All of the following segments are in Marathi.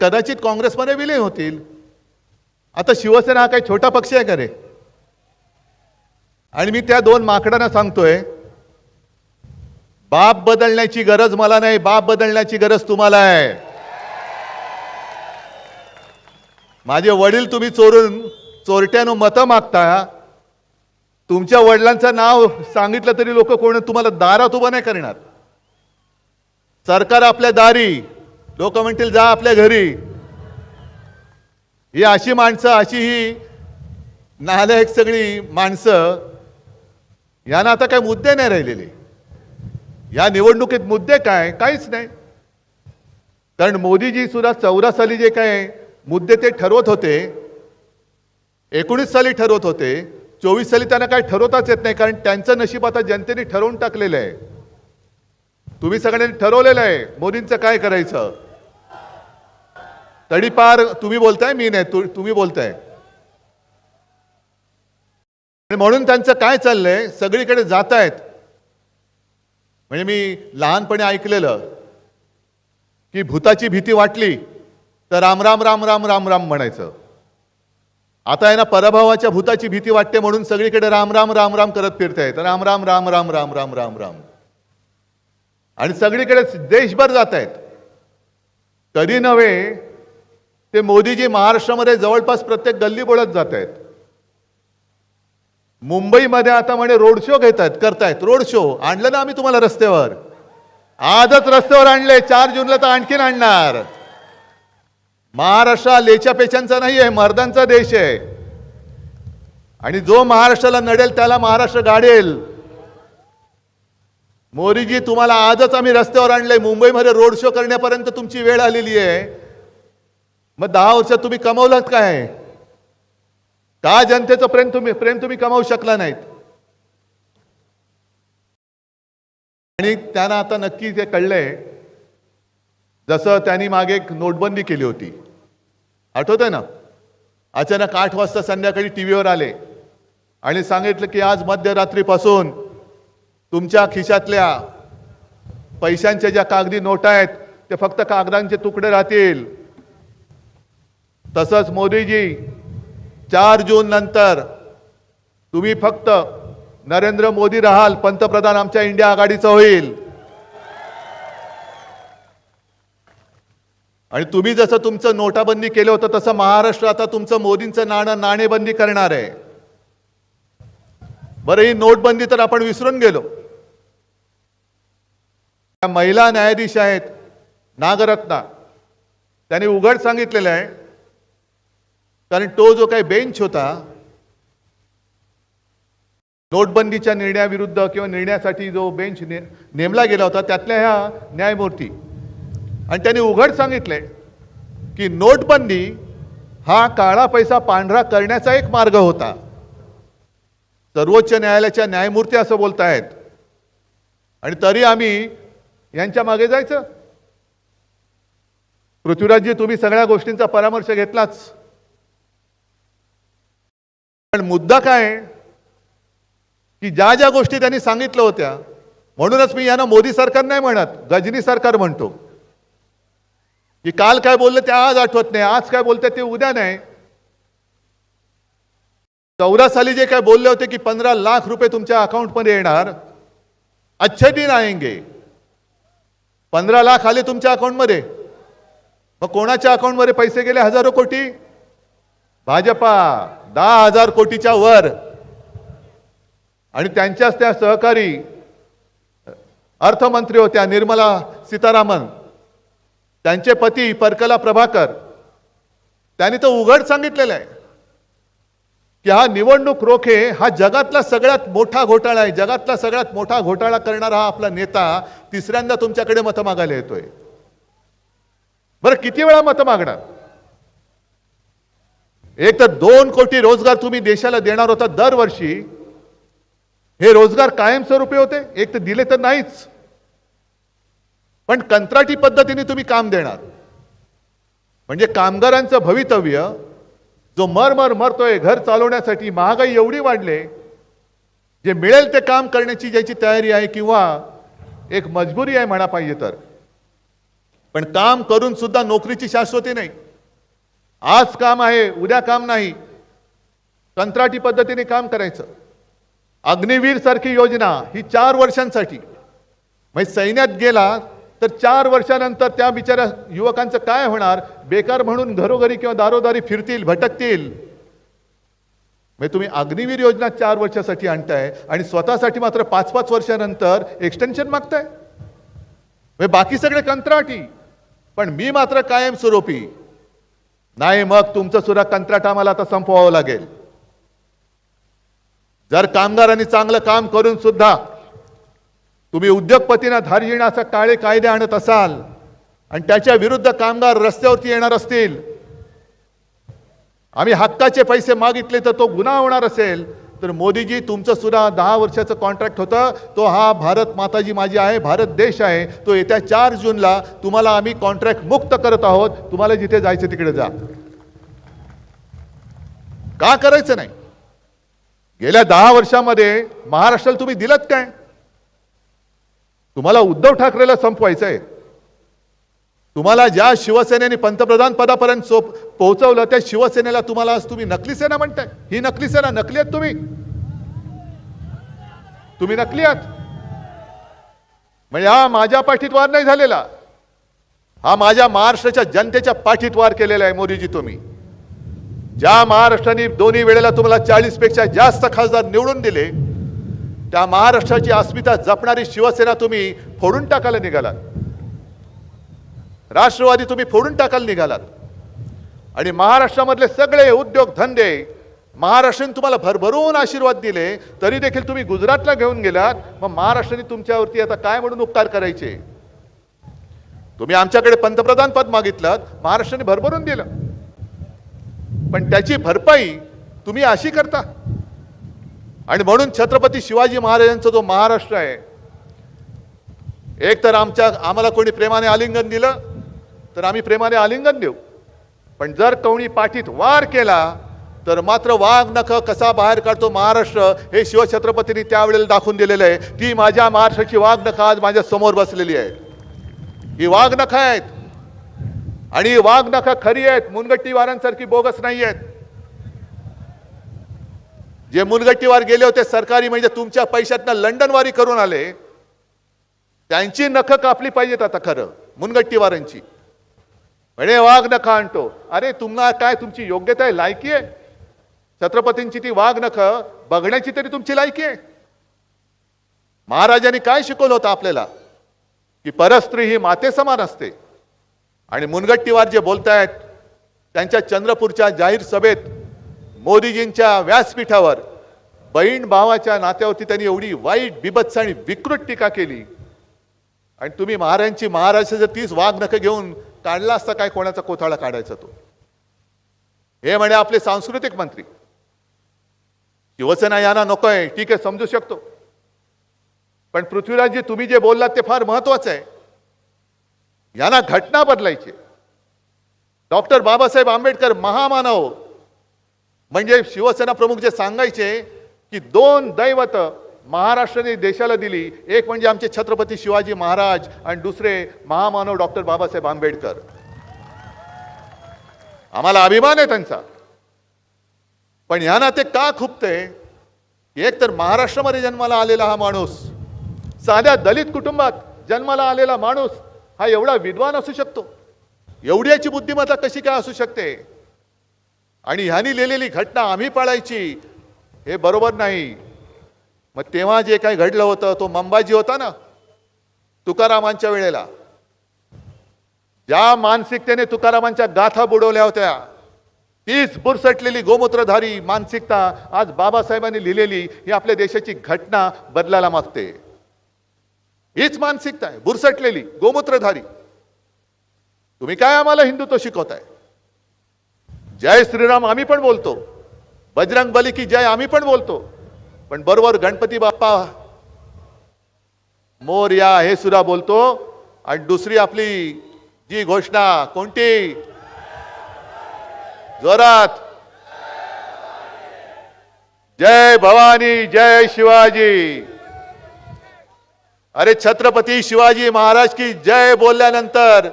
कदाचित काँग्रेसमध्ये विलीन होतील. आता शिवसेना हा काही छोटा पक्ष आहे का रे? आणि मी त्या दोन माकडांना सांगतोय बाप बदलण्याची गरज मला नाही बाप बदलण्याची गरज तुम्हाला आहे. माझे वडील तुम्ही चोरून चोरट्यानं मतं मागता. तुमच्या वडिलांचं नाव सांगितलं तरी लोक कोण तुम्हाला दारात उभं नाही करणार. सरकार आपल्या दारी लोक म्हणतील जा आपल्या घरी. ही अशी माणसं अशी ही नालायक सगळी माणसं यांना आता काही मुद्दे नाही राहिलेले. या निवडणुकीत मुद्दे काय? काहीच नाही. कारण मोदीजी सुद्धा चौदा साली जे काय मुद्दे ते ठरवत होते एकोणीस साली ठरवत होते चोवीस साली त्यांना काय ठरवताच येत नाही कारण त्यांचं नशीब आता जनतेने ठरवून टाकलेलं आहे. तुम्ही सगळ्यांनी ठरवलेलं आहे मोदींचं काय करायचं? तडीपार तुम्ही बोलताय मी नाही तु- तुम्ही बोलताय आणि म्हणून त्यांचं काय चाललंय सगळीकडे जात आहेत म्हणजे मी लहानपणी ऐकलेलं की भूताची भीती वाटली तर राम राम राम राम राम राम म्हणायचं आता आहे ना पराभवाच्या भूताची भीती वाटते म्हणून सगळीकडे राम राम राम राम करत फिरतायत राम राम राम राम राम राम राम राम आणि सगळीकडे देशभर जात आहेत कधी नव्हे ते मोदीजी महाराष्ट्रामध्ये जवळपास प्रत्येक गल्ली बोळत जात आहेत. मुंबईमध्ये आता म्हणे रोड शो घेत आहेत करतायत. Road show. आणलं ना आम्ही तुम्हाला रस्त्यावर. आजच रस्त्यावर आणले चार जूनला तर आणखीन आणणार. महाराष्ट्र लेच्या पेच्यांचा नाही आहे मर्दांचा देश आहे. आणि जो महाराष्ट्राला नडेल त्याला महाराष्ट्र गाडेल. मोदीजी तुम्हाला आजच आम्ही रस्त्यावर आणलंय. मुंबईमध्ये रोड शो करण्यापर्यंत तुमची वेळ आलेली आहे. मग दहा वर्षात तुम्ही कमवलात काय? का जनतेचं प्रेम तुम्ही प्रेम तुम्ही कमावू शकला नाहीत. आणि त्यांना आता नक्की ते कळलंय जसं त्यांनी मागे एक नोटबंदी केली होती. आठवतंय ना? अचानक आठ वाजता संध्याकाळी टी व्हीवर आले आणि सांगितलं की आज मध्यरात्रीपासून तुमच्या खिशातल्या पैशांच्या ज्या कागदी नोटा आहेत ते फक्त कागदांचे तुकडे राहतील. तसंच मोदीजी चार जून नंतर तुम्ही फक्त नरेंद्र मोदी राहाल पंतप्रधान आमच्या इंडिया आघाडीचं होईल. आणि तुम्ही जसं तुमचं नोटाबंदी केलं होतं तसं महाराष्ट्र आता तुमचं मोदींचं नाणं नाणेबंदी करणार आहे. बरं ही नोटबंदी तर आपण विसरून गेलो. त्या महिला न्यायाधीश आहेत नागरत्ना. त्यांनी उघड सांगितलेलं आहे कारण तो जो काही बेंच होता नोटबंदीच्या निर्णयाविरुद्ध किंवा निर्णयासाठी जो बेंच ने नेमला गेला होता त्यातल्या ह्या न्यायमूर्ती. आणि त्यांनी उघड सांगितले की नोटबंदी हा काळा पैसा पांढरा करण्याचा एक मार्ग होता. सर्वोच्च न्यायालयाच्या न्यायमूर्ती असं बोलतायत. आणि तरी आम्ही यांच्या मागे जायचं. पृथ्वीराजजी तुम्ही सगळ्या गोष्टींचा परामर्श घेतलाच. पण मुद्दा काय? की ज्या ज्या गोष्टी त्यांनी सांगितल्या होत्या म्हणूनच मी यांना मोदी सरकार नाही म्हणत गजनी सरकार म्हणतो. की काल काय बोलले ते आज आठवत नाही आज काय बोलते ते उद्या नाही. चौदा साली जे काय बोलले होते की पंधरा लाख रुपये तुमच्या अकाउंटमध्ये येणार अच्छे दिन आएंगे. पंधरा लाख आले तुमच्या अकाउंटमध्ये. मग कोणाच्या अकाउंटमध्ये पैसे गेले? हजारो कोटी. भाजपा. दहा हजार कोटीच्या वर. आणि त्यांच्याच त्या सहकारी अर्थमंत्री होत्या निर्मला सीतारामन त्यांचे पती परकला प्रभाकर. त्यांनी तर उघड सांगितलेलं आहे की हा निवडणूक रोखे हा जगातला सगळ्यात मोठा घोटाळा आहे. जगातला सगळ्यात मोठा घोटाळा करणारा हा आपला नेता तिसऱ्यांदा तुमच्याकडे मतं मागायला येतोय. बरं किती वेळा मतं मागणार? एक तर दोन कोटी रोजगार तुम्ही देशाला देणार होता दरवर्षी. हे रोजगार कायमस्वरूपी होते एक तर दिले तर नाहीच. पण कंत्राटी पद्धतीने तुम्ही काम देणार. म्हणजे कामगारांचं भवितव्य जो मर मर मरतोय घर चालवण्यासाठी महागाई एवढी वाढले जे मिळेल ते काम करण्याची ज्याची तयारी आहे किंवा एक मजबुरी आहे म्हणा पाहिजे तर. पण काम करून सुद्धा नोकरीची शाश्वती नाही. आज काम आहे उद्या काम नाही. कंत्राटी पद्धतीने काम करायचं. अग्निवीर सारखी योजना ही चार वर्षांसाठी. म्हणजे सैन्यात गेला तर चार वर्षानंतर त्या बिचाऱ्या युवकांचं काय होणार? बेकार म्हणून घरोघरी किंवा दारोदारी फिरतील भटकतील. म्हणजे तुम्ही अग्निवीर योजना चार वर्षासाठी आणताय आणि स्वतःसाठी मात्र पाच पाच वर्षानंतर एक्सटेन्शन मागताय. म्हणजे बाकी सगळे कंत्राटी. पण मी मात्र कायमस्वरूपी नाही मग तुमचं सुद्धा कंत्राट आम्हाला आता संपवावं लागेल. जर कामगारांनी चांगलं काम करून सुद्धा तुम्ही उद्योगपतींना धार्जिण्याचा काळे कायदे आणत असाल आणि त्याच्या विरुद्ध कामगार रस्त्यावरती येणार असतील आम्ही हक्काचे पैसे मागितले तर तो गुन्हा होणार असेल. तर मोदीजी तुमचं सुद्धा दहा वर्षाचं कॉन्ट्रॅक्ट होतं. तो हा भारत माताजी माझी आहे भारत देश आहे. तो येत्या चार जूनला तुम्हाला आम्ही कॉन्ट्रॅक्ट मुक्त करत आहोत. तुम्हाला जिथे जायचं तिकडे जा. का करायचं नाही? गेल्या दहा वर्षामध्ये महाराष्ट्राला तुम्ही दिलत काय? तुम्हाला उद्धव ठाकरेला संपवायचं आहे तुम्हाला ज्या शिवसेनेने पंतप्रधान पदापर्यंत सोप पोहोचवलं त्या शिवसेनेला तुम्हाला आज तुम्ही नकली सेना म्हणताय. ही नकली सेना नकली आहेत तुम्ही. तुम्ही नकली आहात. म्हणजे हा माझ्या पाठीत वार नाही झालेला. हा माझ्या महाराष्ट्राच्या जनतेच्या पाठीत वार केलेला आहे मोदीजी तुम्ही. ज्या महाराष्ट्राने दोन्ही वेळेला तुम्हाला चाळीसपेक्षा जास्त खासदार निवडून दिले त्या महाराष्ट्राची अस्मिता जपणारी शिवसेना तुम्ही फोडून टाकायला निघालात. राष्ट्रवादी तुम्ही फोडून टाकायला निघालात. आणि महाराष्ट्रामधले सगळे उद्योग धंदे महाराष्ट्राने तुम्हाला भरभरून आशीर्वाद दिले तरी देखील तुम्ही गुजरातला घेऊन गेलात मग महाराष्ट्राने तुमच्यावरती आता काय म्हणून उपकार करायचे? तुम्ही आमच्याकडे पंतप्रधान पद मागितलं महाराष्ट्राने भरभरून दिलं. पण त्याची भरपाई तुम्ही अशी करता. आणि म्हणून छत्रपती शिवाजी महाराजांचा जो महाराष्ट्र आहे एक तर आमच्या आम्हाला कोणी प्रेमाने आलिंगन दिलं तर आम्ही प्रेमाने आलिंगन देऊ. पण जर कोणी पाठीत वार केला तर मात्र वाघ नख कसा बाहेर काढतो महाराष्ट्र हे शिवछत्रपतींनी त्यावेळेला दाखवून दिलेलं आहे. ती माझ्या महाराष्ट्राची वाघ नख आज माझ्यासमोर बसलेली आहे. ही वाघ नख आहेत. आणि वाघ नख खरी आहेत. मुनगट्टीवारांसारखी बोगस नाही आहेत. जे मुनगट्टीवार गेले होते सरकारी म्हणजे तुमच्या पैशातनं लंडनवारी करून आले त्यांची नख कापली पाहिजेत आता खरं मुनगट्टीवारांची म्हणे वाघ नख आणतो अरे तुम्हाला काय तुमची योग्यता आहे लायकी आहे? छत्रपतींची ती वाघ नख बघण्याची तरी तुमची लायकी आहे. महाराजांनी काय शिकवलं होतं आपल्याला? की परस्त्री ही माते समान असते. आणि मुनगट्टीवार जे बोलतायत त्यांच्या चंद्रपूरच्या जाहीर सभेत मोदीजींच्या व्यासपीठावर बहीण भावाच्या नात्यावरती त्यांनी एवढी वाईट बिबत्स आणि विकृत टीका केली. आणि तुम्ही महाराजांची महाराष्ट्राचं तीच वाघ नख घेऊन काढला असता काय कोणाचा कोथाळा काढायचा तो? हे म्हणे आपले सांस्कृतिक मंत्री. शिवसेना यांना नकोय ठीक आहे समजू शकतो. पण पृथ्वीराजजी तुम्ही जे बोललात ते फार महत्वाचं आहे. यांना घटना बदलायची डॉक्टर बाबासाहेब आंबेडकर महामानव म्हणजे शिवसेना प्रमुख जे सांगायचे की दोन दैवत महाराष्ट्राने देशाला दिली. एक म्हणजे आमचे छत्रपती शिवाजी महाराज आणि दुसरे महामानव डॉक्टर बाबासाहेब आंबेडकर. आम्हाला अभिमान आहे त्यांचा. पण ह्यांना ते का खुपते? एक तर महाराष्ट्रामध्ये जन्माला आलेला हा माणूस साध्या दलित कुटुंबात जन्माला आलेला माणूस हा एवढा विद्वान असू शकतो. एवढ्याची बुद्धिमत्ता कशी काय असू शकते? आणि ह्यांनी लिहिलेली घटना आम्ही पाळायची हे बरोबर नाही. मग तेव्हा जे काही घडलं होतं तो मंबाजी होता ना तुकारामांच्या वेळेला. ज्या मानसिकतेने तुकारामांच्या गाथा बुडवल्या होत्या. तीच बुरसटलेली गोमूत्रधारी मानसिकता आज बाबासाहेबांनी लिहिलेली ही आपल्या देशाची घटना बदलायला मागते. हीच मानसिकता आहे बुरसटलेली गोमूत्रधारी. तुम्ही काय आम्हाला हिंदुत्व शिकवताय? जय श्रीराम आम्ही पण बोलतो. बजरंग बली की जय आम्ही पण बोलतो. पण बरोबर गणपती बाप्पा. मोर्या हे सुद्धा बोलतो. आणि दुसरी आपली जी घोषणा कोणती? जोरात. जय भवानी जय शिवाजी. अरे छत्रपती शिवाजी महाराज की जय बोलल्यानंतर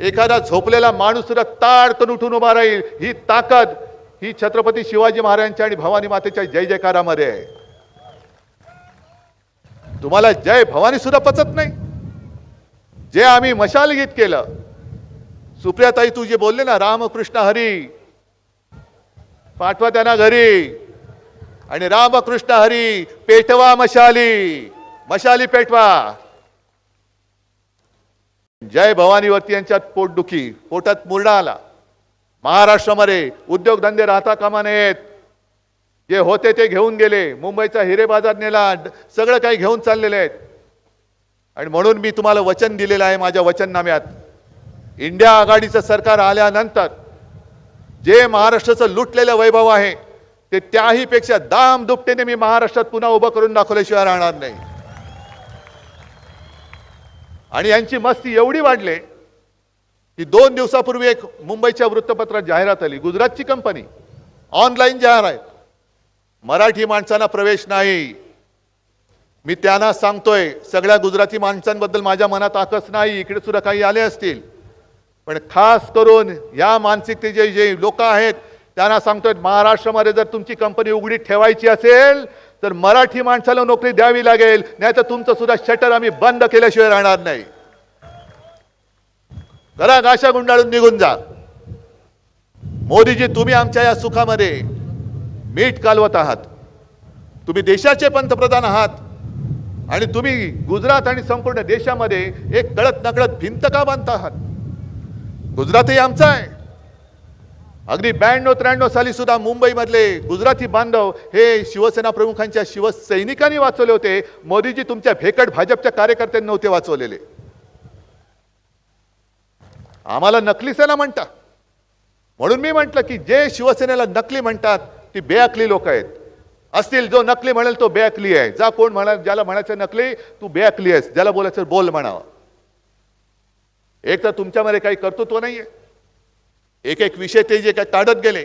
एखादा झोपलेला माणूस सुद्धा ताडतून उठून उभा राहील. ही ताकद ही छत्रपती शिवाजी महाराजांच्या आणि भवानी मातेच्या जय जयकारामध्ये आहे. तुम्हाला जय भवानी सुद्धा पचत नाही. जे आम्ही मशाल गीत केलं सुप्रियाताई तू जे बोलले ना रामकृष्ण हरी पाठवा त्यांना घरी. आणि रामकृष्ण हरी पेटवा मशाली मशाली पेटवा. जय भवानीवरती यांच्यात पोटदुखी पोटात मुरडा आला. महाराष्ट्रामध्ये उद्योगधंदे राहता कामा नयेत. जे होते ते घेऊन गेले. मुंबईचा हिरे बाजार नेला. सगळं काही घेऊन चाललेले आहेत. आणि म्हणून मी तुम्हाला वचन दिलेलं आहे माझ्या वचननाम्यात. इंडिया आघाडीचं सरकार आल्यानंतर जे महाराष्ट्राचं लुटलेलं वैभव आहे ते त्याही पेक्षा दाम दुपटेने मी महाराष्ट्रात पुन्हा उभं करून दाखवल्याशिवाय राहणार नाही. आणि यांची मस्ती एवढी वाढली की दोन दिवसापूर्वी एक मुंबईच्या वृत्तपत्रात जाहिरात आली गुजरातची कंपनी ऑनलाईन जाहिरात मराठी माणसांना प्रवेश नाही. मी त्यांना सांगतोय सगळ्या गुजराती माणसांबद्दल माझ्या मनात आकस नाही इकडे सुद्धा काही आले असतील. पण खास करून या मानसिकतेचे जे लोक आहेत त्यांना सांगतोय महाराष्ट्रामध्ये जर तुमची कंपनी उघडी ठेवायची असेल तर मराठी माणसाला नोकरी द्यावी लागेल नाही तर तुमचं सुद्धा शटर आम्ही बंद केल्याशिवाय राहणार नाही. करा गाशा गुंडाळून निघून जा. मोदीजी तुम्ही आमच्या या सुखामध्ये मीठ कालवत आहात. तुम्ही देशाचे पंतप्रधान आहात. आणि तुम्ही गुजरात आणि संपूर्ण देशामध्ये एक कळत नकळत भिंत का बांधत आहात? गुजरातही आमचा आहे. अगदी ब्याण्णव त्र्याण्णव साली सुद्धा मुंबईमधले गुजराती बांधव हे शिवसेना प्रमुखांच्या शिवसैनिकांनी वाचवले होते. मोदीजी तुमच्या भेकट भाजपच्या कार्यकर्त्यांनी नव्हते वाचवलेले. आम्हाला नकली सेना म्हणता म्हणून मी म्हटलं की जे शिवसेनेला नकली म्हणतात ती बेअकली लोक आहेत. असतील जो नकली म्हणेल तो बेअकली आहे. जा कोण म्हणा ज्याला म्हणायचं नकली तू बेअकली आहेस. ज्याला बोलायचं बोल म्हणावं. एक तर तुमच्यामध्ये काही कर्तृत्व नाहीये. एक एक विषय ते जे काय ताडत गेले.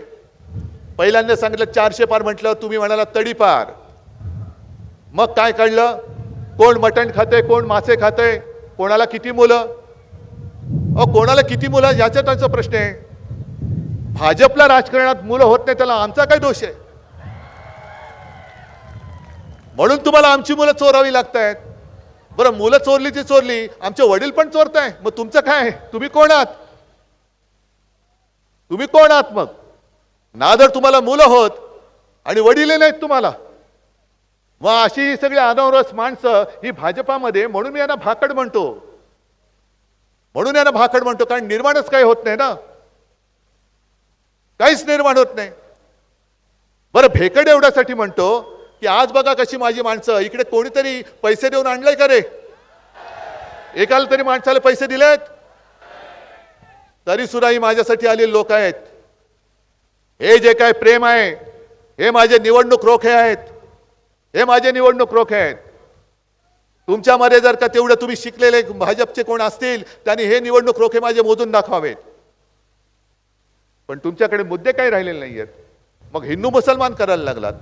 पहिल्यांदा सांगितलं चारशे पार म्हटलं तुम्ही म्हणाला तडी पार. मग काय कळलं? कोण मटण खाते कोण मासे खाते कोणाला किती मुलं? अहो कोणाला किती मुलं याचा त्यांचा प्रश्न आहे. भाजपला राजकारणात मुलं होत नाही त्याला आमचा काय दोष आहे? म्हणून तुम्हाला आमची मुलं चोरावी लागत आहेत बरं मुलं चोरली ती चोरली आमचे वडील पण चोरताय. मग तुमचं काय आहे? तुम्ही कोण आहात? तुम्ही कोण आहात मग? ना जर तुम्हाला मुलं होत आणि वडील नाहीत तुम्हाला मग अशी ही सगळी अनावरस माणसं ही भाजपामध्ये म्हणून मी यांना भाकड म्हणतो. म्हणून यांना भाकड म्हणतो कारण निर्माणच काही होत नाही ना. काहीच निर्माण होत नाही. बरं भेकड एवढ्यासाठी म्हणतो की आज बघा कशी माझी माणसं इकडे कोणीतरी पैसे देऊन आणलंय का रे? एकाला तरी माणसाला पैसे दिलेत? तरी सुद्धा ही माझ्यासाठी आलेले लोक आहेत. हे जे काय प्रेम आहे हे माझे निवडणूक रोखे आहेत. हे माझे निवडणूक रोखे आहेत. तुमच्यामध्ये जर का तेवढं तुम्ही शिकलेले भाजपचे कोण असतील त्यांनी हे निवडणूक रोखे माझे मोजून दाखवावेत. पण तुमच्याकडे मुद्दे काही राहिलेले नाही आहेत मग हिंदू मुसलमान करायला लागलात.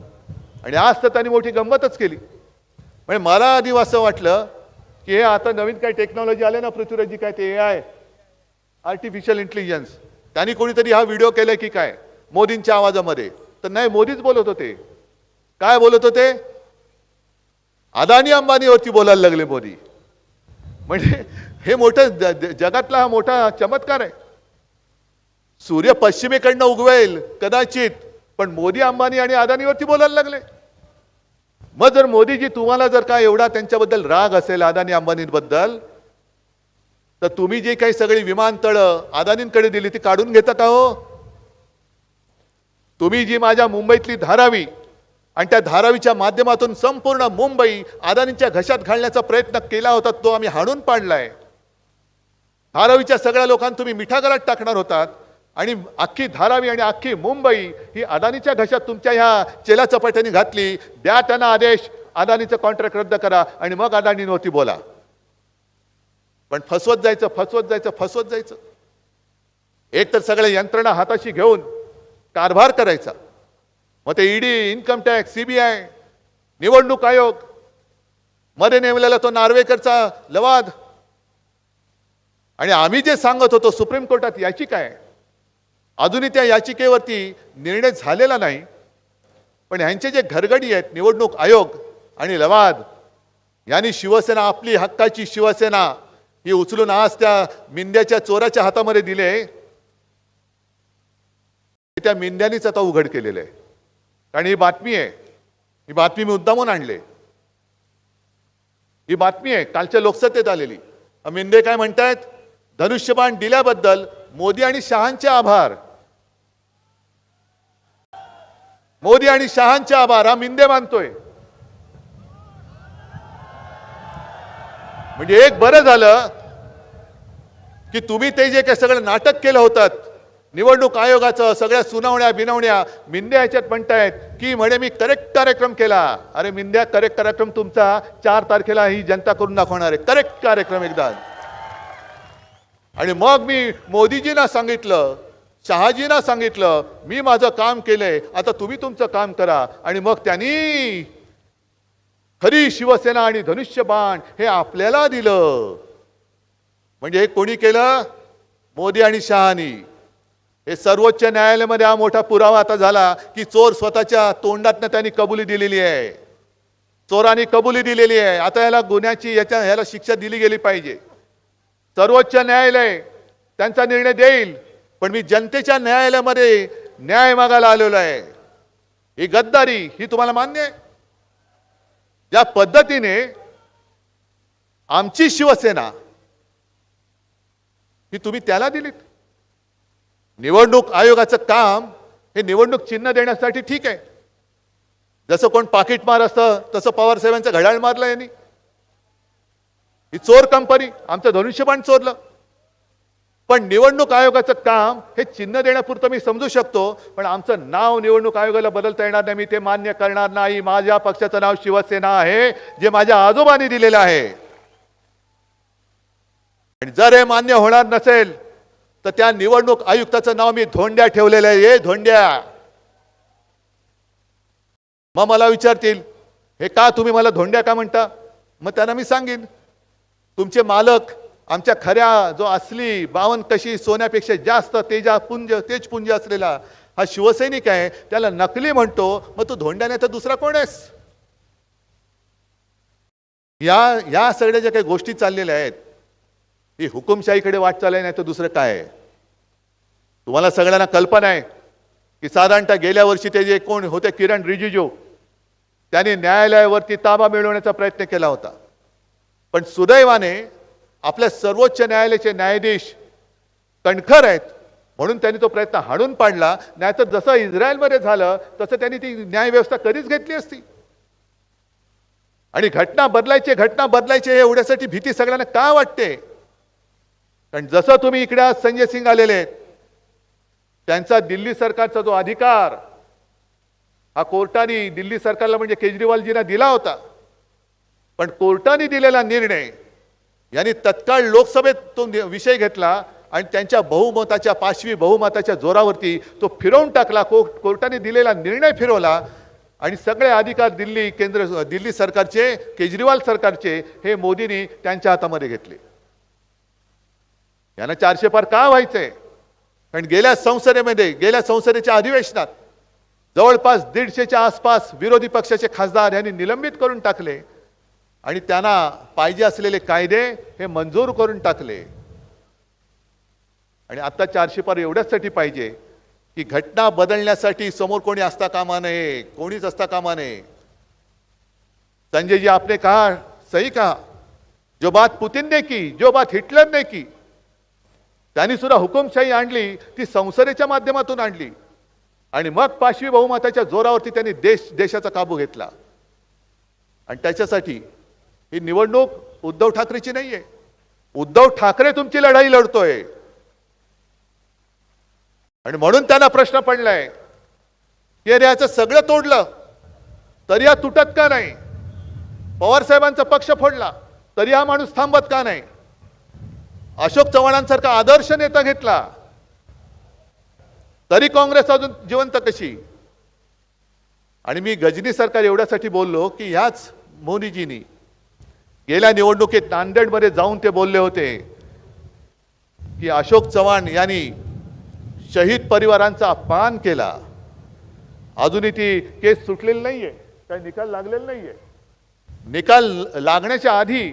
आणि आज तर त्यांनी मोठी गंमतच केली. म्हणजे मला आधी असं वाटलं की हे आता नवीन काय टेक्नॉलॉजी आले ना पृथ्वीराजी काय ते ए आय आर्टिफिशियल इंटेलिजन्स त्यांनी कोणीतरी हा व्हिडिओ केला की काय? मोदींच्या आवाजामध्ये. तर नाही मोदीच बोलत होते. काय बोलत होते? अदानी अंबानीवरती बोलायला लागले मोदी. म्हणजे हे मोठं ज- जगातला हा मोठा चमत्कार आहे. सूर्य पश्चिमेकडनं उगवेल कदाचित पण मोदी अंबानी आणि अदानीवरती बोलायला लागले. मग जर मोदीजी तुम्हाला जर का एवढा त्यांच्याबद्दल राग असेल अदानी अंबानींबद्दल तर तुम्ही जे काही सगळी विमानतळं अदानींकडे दिली ती काढून घेता का हो तुम्ही जी माझ्या मुंबईतली धारावी आणि त्या धारावीच्या माध्यमातून संपूर्ण मुंबई अदानींच्या घशात घालण्याचा प्रयत्न केला होता तो आम्ही हाणून पाडलाय. धारावीच्या सगळ्या लोकांना तुम्ही मिठागरात टाकणार होतात आणि अख्खी धारावी आणि अख्खी मुंबई ही अदानीच्या घशात तुमच्या ह्या चेला चपाट्याने घातली. द्या त्यांना आदेश अदानीचं कॉन्ट्रॅक्ट रद्द करा आणि मग अदानीवरती बोला. पण फसवत जायचं फसवत जायचं फसवत जायचं. एक तर सगळ्या यंत्रणा हाताशी घेऊन कारभार करायचा. मग ते ईडी इन्कम टॅक्स सीबीआय निवडणूक आयोगमध्ये नेमलेला तो नार्वेकरचा लवाद आणि आम्ही जे सांगत होतो सुप्रीम कोर्टात याचिका आहे अजूनही त्या याचिकेवरती निर्णय झालेला नाही पण ह्यांचे जे घरगडी आहेत निवडणूक आयोग आणि लवाद यांनी शिवसेना आपली हक्काची शिवसेना ही उचलून आज त्या मिंद्याच्या चोराच्या हातामध्ये दिले त्या मिंद्यानीच आता उघड केलेलं आहे कारण ही बातमी आहे. ही बातमी मी मुद्दामून आणले. ही बातमी आहे. कालच्या लोकसत्तेत आलेली. मेंदे मिंदे काय म्हणतायत? धनुष्यबाण दिल्याबद्दल मोदी आणि शहांचे आभार. मोदी आणि शहांचे आभार हा मिंदे मानतोय. म्हणजे एक बरं झालं की तुम्ही ते जे काही सगळं नाटक केलं होतं निवडणूक आयोगाचं सगळ्या सुनावण्या बिनवण्या मिंद्या याच्यात म्हणतायत की म्हणे मी करेक्ट कार्यक्रम केला. अरे मिंद्या करेक्ट कार्यक्रम तुमचा चार तारखेला ही जनता करून दाखवणार आहे. करेक्ट कार्यक्रम एकदा. आणि मग मी मोदीजींना सांगितलं शहाजींना सांगितलं मी माझं काम केलंय आता तुम्ही तुमचं काम करा. आणि मग त्यांनी खरी शिवसेना आणि धनुष्यबाण हे आपल्याला दिलं. म्हणजे हे कोणी केलं? मोदी आणि शहानी. हे सर्वोच्च न्यायालयामध्ये हा मोठा पुरावा आता झाला की चोर स्वतःच्या तोंडातनं त्यांनी कबुली दिलेली आहे. चोरांनी कबुली दिलेली आहे. आता याला गुन्ह्याची याच्या ह्याला शिक्षा दिली गेली पाहिजे. सर्वोच्च न्यायालय त्यांचा निर्णय देईल पण मी जनतेच्या न्यायालयामध्ये न्याय मागायला आलेलो आहे. ही गद्दारी ही तुम्हाला मान्य आहे. ज्या पद्धतीने आमची शिवसेना ही तुम्ही त्याला दिलीत. निवडणूक आयोगाचं काम हे निवडणूक चिन्ह देण्यासाठी ठीक आहे. जसं कोण पाकिट मार असतं तसं पवार साहेबांचं घड्याळ मारलं यांनी. ही चोर कंपनी आमचं धनुष्यबाण चोरलं. पण निवडणूक आयोगाचं काम हे चिन्ह देण्यापुरतं मी समजू शकतो पण आमचं नाव निवडणूक आयोगाला बदलता येणार नाही मी ते मान्य करणार नाही. माझ्या पक्षाचं नाव शिवसेना आहे जे माझ्या आजोबांनी दिलेलं आहे. आणि जर हे मान्य होणार नसेल तर त्या निवडणूक आयुक्ताचं नाव मी धोंड्या ठेवलेलं आहे. हे धोंड्या. मग मला विचारतील हे का तुम्ही मला धोंड्या का म्हणता? मग त्यांना मी सांगेन तुमचे मालक आमच्या खऱ्या जो असली बावन कशी सोन्यापेक्षा जास्त तेजा पुंज तेज पुंज असलेला हा शिवसैनिक आहे त्याला नकली म्हणतो मग तू धोंड्याने तर दुसरा कोण आहेस? या या सगळ्या ज्या काही गोष्टी चाललेल्या आहेत ही हुकुमशाहीकडे वाटचाल आहे नाही तर दुसरं काय? आहे तुम्हाला सगळ्यांना कल्पना आहे की साधारणतः गेल्या वर्षी ते जे कोण होते किरण रिजिजू त्यांनी न्यायालयावरती ताबा मिळवण्याचा प्रयत्न केला होता. पण सुदैवाने आपल्या सर्वोच्च न्यायालयाचे न्यायाधीश कणखर आहेत म्हणून त्यांनी तो प्रयत्न हाणून पाडला. नाहीतर जसं इस्रायलमध्ये झालं तसं त्यांनी ती न्यायव्यवस्था कधीच घेतली असती. आणि घटना बदलायची घटना बदलायचे हे एवढ्यासाठी भीती सगळ्यांना का वाटते? कारण जसं तुम्ही इकडे आज संजय सिंग आलेले आहेत त्यांचा दिल्ली सरकारचा जो अधिकार हा कोर्टाने दिल्ली सरकारला म्हणजे केजरीवालजींना दिला होता. पण कोर्टाने दिलेला निर्णय यांनी तत्काळ लोकसभेत तो विषय घेतला आणि त्यांच्या बहुमताच्या पाचवी बहुमताच्या जोरावरती तो फिरवून टाकला. को कोर्टाने दिलेला निर्णय फिरवला आणि सगळे अधिकार दिल्ली केंद्र दिल्ली सरकारचे केजरीवाल सरकारचे हे मोदींनी त्यांच्या हातामध्ये घेतले. यांना चारशे पार का व्हायचंय? कारण गेल्या संसदेमध्ये गेल्या संसदेच्या अधिवेशनात जवळपास दीडशेच्या आसपास विरोधी पक्षाचे खासदार यांनी निलंबित करून टाकले आणि त्यांना पाहिजे असलेले कायदे हे मंजूर करून टाकले. आणि आता चारशे पार एवढ्याचसाठी पाहिजे की घटना बदलण्यासाठी समोर कोणी असता कामा नये कोणीच असता कामा नये. संजय जी आपने कहा सही कहा. जो बात पुतिन ने की जो बात हिटलर ने की त्यांनी सुद्धा हुकुमशाही आणली ती संसदेच्या माध्यमातून आणली. आणि मग पाशवी बहुमताच्या जोरावरती त्यांनी देश देशाचा काबू घेतला. आणि त्याच्यासाठी ही निवडणूक उद्धव ठाकरेची नाहीये. उद्धव ठाकरे तुमची लढाई लढतोय. आणि म्हणून त्यांना प्रश्न पडलाय की अरे याचं सगळं तोडलं तरी हा तुटत का नाही? पवार साहेबांचा पक्ष फोडला तरी हा माणूस थांबत का नाही? अशोक चव्हाणांसारखा आदर्श नेता घेतला तरी काँग्रेस अजून जिवंत कशी? आणि मी गजनी सरकार एवढ्यासाठी बोललो की ह्याच मोदीजींनी गेल्या निवडणुकीत नांदेडमध्ये जाऊन ते बोलले होते की अशोक चव्हाण यांनी शहीद परिवारांचा अपमान केला. अजूनही ती केस सुटलेली नाहीये काही निकाल लागलेला नाहीये. निकाल लागण्याच्या आधी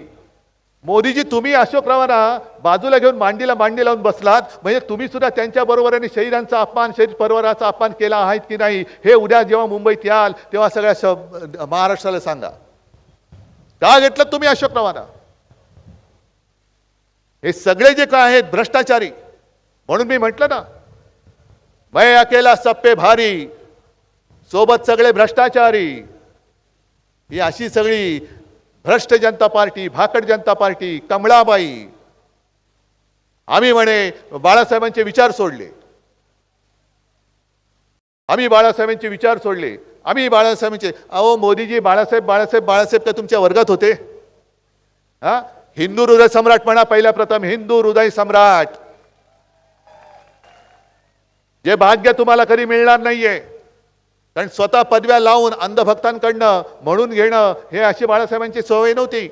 मोदीजी तुम्ही अशोक अशोकरावांना बाजूला घेऊन मांडीला मांडी लावून बसलात. म्हणजे तुम्ही सुद्धा त्यांच्या बरोबरीने शहीदांचा अपमान शहीद परिवाराचा अपमान केला आहे की नाही हे उद्या जेव्हा मुंबईत याल तेव्हा सगळ्या श- महाराष्ट्राला सांगा. का घेतलं तुम्ही अशोक अशोकरावांना हे सगळे जे काय आहेत भ्रष्टाचारी. म्हणून मी म्हटलं ना मैं अकेला सप्पे भारी सोबत सगळे भ्रष्टाचारी. ही अशी सगळी भ्रष्ट जनता पार्टी भाकड जनता पार्टी कमळाबाई. आम्ही म्हणे बाळासाहेबांचे विचार सोडले. आम्ही बाळासाहेबांचे विचार सोडले. आम्ही बाळासाहेबांचे अहो मोदीजी बाळासाहेब बाळासाहेब बाळासाहेब का तुमच्या वर्गात होते. हा? हिंदू हृदय सम्राट म्हणा पहिल्या प्रथम हिंदू हृदय सम्राट. जे भाग्य तुम्हाला कधी मिळणार नाहीये. कारण स्वतः पदव्या लावून अंधभक्तांकडनं म्हणून घेणं हे अशी बाळासाहेबांची सवय नव्हती.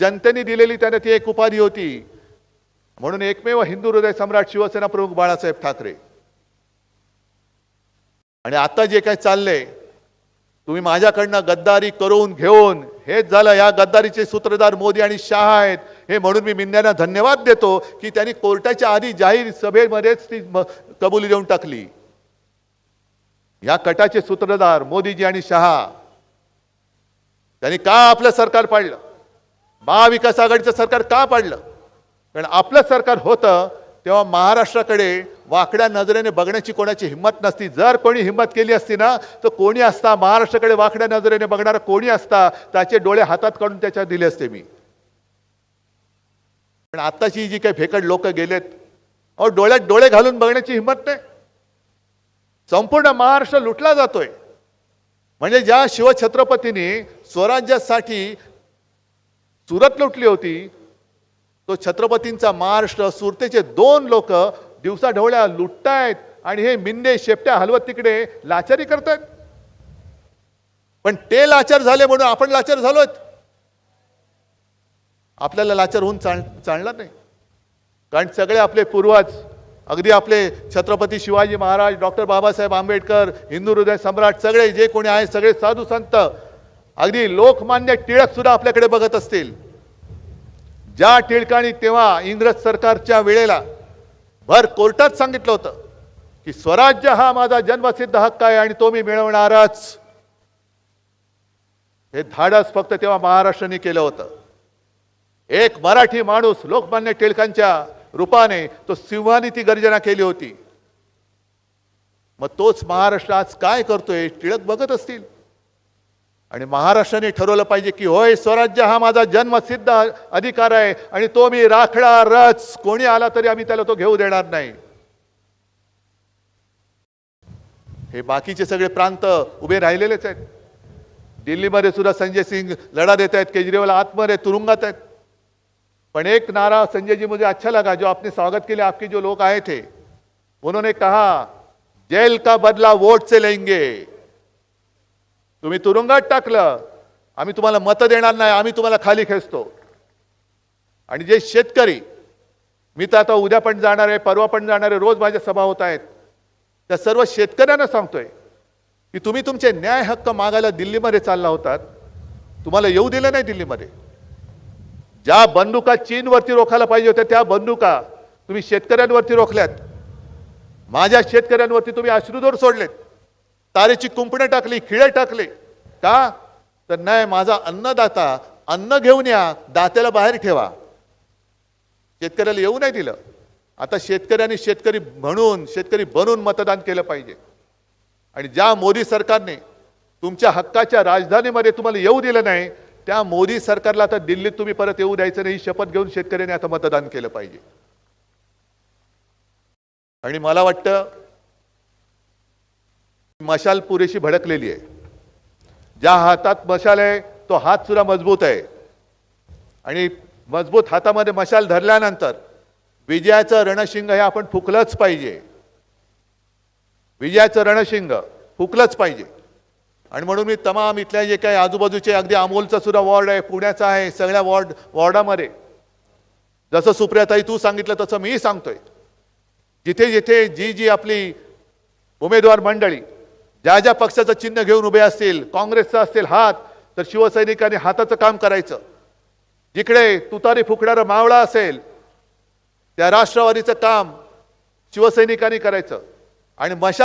जनतेने दिलेली त्यांना ती एक उपाधी होती. म्हणून एकमेव हिंदू हृदय सम्राट शिवसेना प्रमुख बाळासाहेब ठाकरे. आणि आता जे काही चाललंय तुम्ही माझ्याकडनं गद्दारी करून घेऊन हेच झालं या गद्दारीचे सूत्रधार मोदी आणि शहा आहेत हे म्हणून मी मिंद्यांना धन्यवाद देतो की त्यांनी कोर्टाच्या आधी जाहीर सभेमध्येच ती कबुली देऊन टाकली. या कटाचे सूत्रधार मोदीजी आणि शहा त्यांनी का आपलं सरकार पाडलं? महाविकास आघाडीचं सरकार का पाडलं? कारण आपलं सरकार होतं तेव्हा महाराष्ट्राकडे वाकड्या नजरेने बघण्याची कोणाची हिंमत नसती. जर कोणी हिंमत केली असती ना तर कोणी असता? महाराष्ट्राकडे वाकड्या नजरेने बघणारा कोणी असता? त्याचे डोळे हातात काढून त्याच्यात दिले असते मी. पण आत्ताची जी काही फेकड लोक गेलेत अहो डोळ्यात डोळे घालून बघण्याची हिंमत नाही. संपूर्ण महाराष्ट्र लुटला जातोय. म्हणजे ज्या शिवछत्रपतींनी स्वराज्यासाठी सुरत लुटली होती तो छत्रपतींचा महाराष्ट्र सुरतेचे दोन लोक दिवसा ढवळ्या लुटतायत आणि हे मिंदे शेपट्या हलवत तिकडे लाचारी करतात पण ते लाचार झाले म्हणून आपण लाचार झालोय आपल्याला लाचार होऊन चाल चालणार नाही. कारण सगळे आपले पूर्वज अगदी आपले छत्रपती शिवाजी महाराज डॉक्टर बाबासाहेब आंबेडकर हिंदू हृदय सम्राट सगळे जे कोणी आहेत सगळे साधू संत अगदी लोकमान्य टिळक सुद्धा आपल्याकडे बघत असतील. ज्या टिळकांनी तेव्हा इंग्रज सरकारच्या वेळेला भर कोर्टात सांगितलं होतं की स्वराज्य हा माझा जन्मसिद्ध हक्क आहे आणि तो मी मिळवणारच. हे धाडस फक्त तेव्हा महाराष्ट्राने केलं होतं. एक मराठी माणूस लोकमान्य टिळकांच्या रूपाने तो सिंहाने ती गर्जना केली होती. मग तोच महाराष्ट्र आज काय करतोय टिळक बघत असतील. आणि महाराष्ट्राने ठरवलं पाहिजे की होय स्वराज्य हा माझा जन्मसिद्ध अधिकार आहे आणि तो मी राखणारच कोणी आला तरी आम्ही त्याला तो घेऊ देणार नाही. हे बाकीचे सगळे प्रांत उभे राहिलेलेच आहेत. दिल्लीमध्ये सुद्धा संजय सिंग लढा देत आहेत केजरीवाल आतमध्ये तुरुंगात आहेत. पण एक नारा संजय जी मुझे अच्छा लगा जो आपने स्वागत के लिए आपके जो लोग आए थे उन्होंने कहा जेल का बदला वोट से लेंगे। तुम्ही तुरुंगात टाकलं आम्ही तुम्हाला मतं देणार नाही आम्ही तुम्हाला खाली खेचतो. आणि जे शेतकरी मी तर आता उद्या पण जाणार आहे परवा पण जाणार आहे रोज माझ्या सभा होत आहेत त्या सर्व शेतकऱ्यांना सांगतोय की तुम्ही तुमचे न्याय हक्क मागायला दिल्लीमध्ये चालला होतात तुम्हाला येऊ दिलं नाही दिल्लीमध्ये. ज्या बंदुका चीनवरती रोखायला पाहिजे होत्या त्या बंदुका तुम्ही शेतकऱ्यांवरती रोखल्यात. माझ्या शेतकऱ्यांवरती तुम्ही अश्रुदोर सोडलेत. तारेची कुंपणं टाकली खिळे टाकले. का? तर नाही माझा अन्नदाता अन्न घेऊन या दात्याला बाहेर ठेवा. शेतकऱ्याला येऊ नाही दिलं. आता शेतकऱ्यांनी शेतकरी म्हणून शेतकरी बनून मतदान केलं पाहिजे. आणि ज्या मोदी सरकारने तुमच्या हक्काच्या राजधानीमध्ये तुम्हाला येऊ दिलं नाही त्या मोदी सरकारला आता दिल्लीत तुम्ही परत येऊ द्यायचं नाही ही शपथ घेऊन शेतकऱ्यांनी आता मतदान केलं पाहिजे. आणि मला वाटतं मशाल पुरेशी भडकलेली आहे. ज्या हातात मशाल आहे तो हात सुद्धा मजबूत आहे. आणि मजबूत हातामध्ये मशाल धरल्यानंतर विजयाचं रणशिंग हे आपण फुकलंच पाहिजे. विजयाचं रणशिंग फुकलंच पाहिजे. आणि म्हणून मी तमाम इथल्या जे काही आजूबाजूचे अगदी अमोलचा सुद्धा वॉर्ड आहे पुण्याचा आहे सगळ्या वॉर्ड वॉर्डामध्ये. जसं सुप्रियाताई तू सांगितलं तसं मीही सांगतोय. जिथे जिथे जी जी आपली उमेदवार मंडळी ज्या ज्या पक्षाचं चिन्ह घेऊन उभे असतील काँग्रेसचा असतील हात तर शिवसैनिकांनी हाताचं काम करायचं. जिकडे तुतारी फुकणारा मावळा असेल त्या राष्ट्रवादीचं काम शिवसैनिकांनी करायचं. आणि मशाल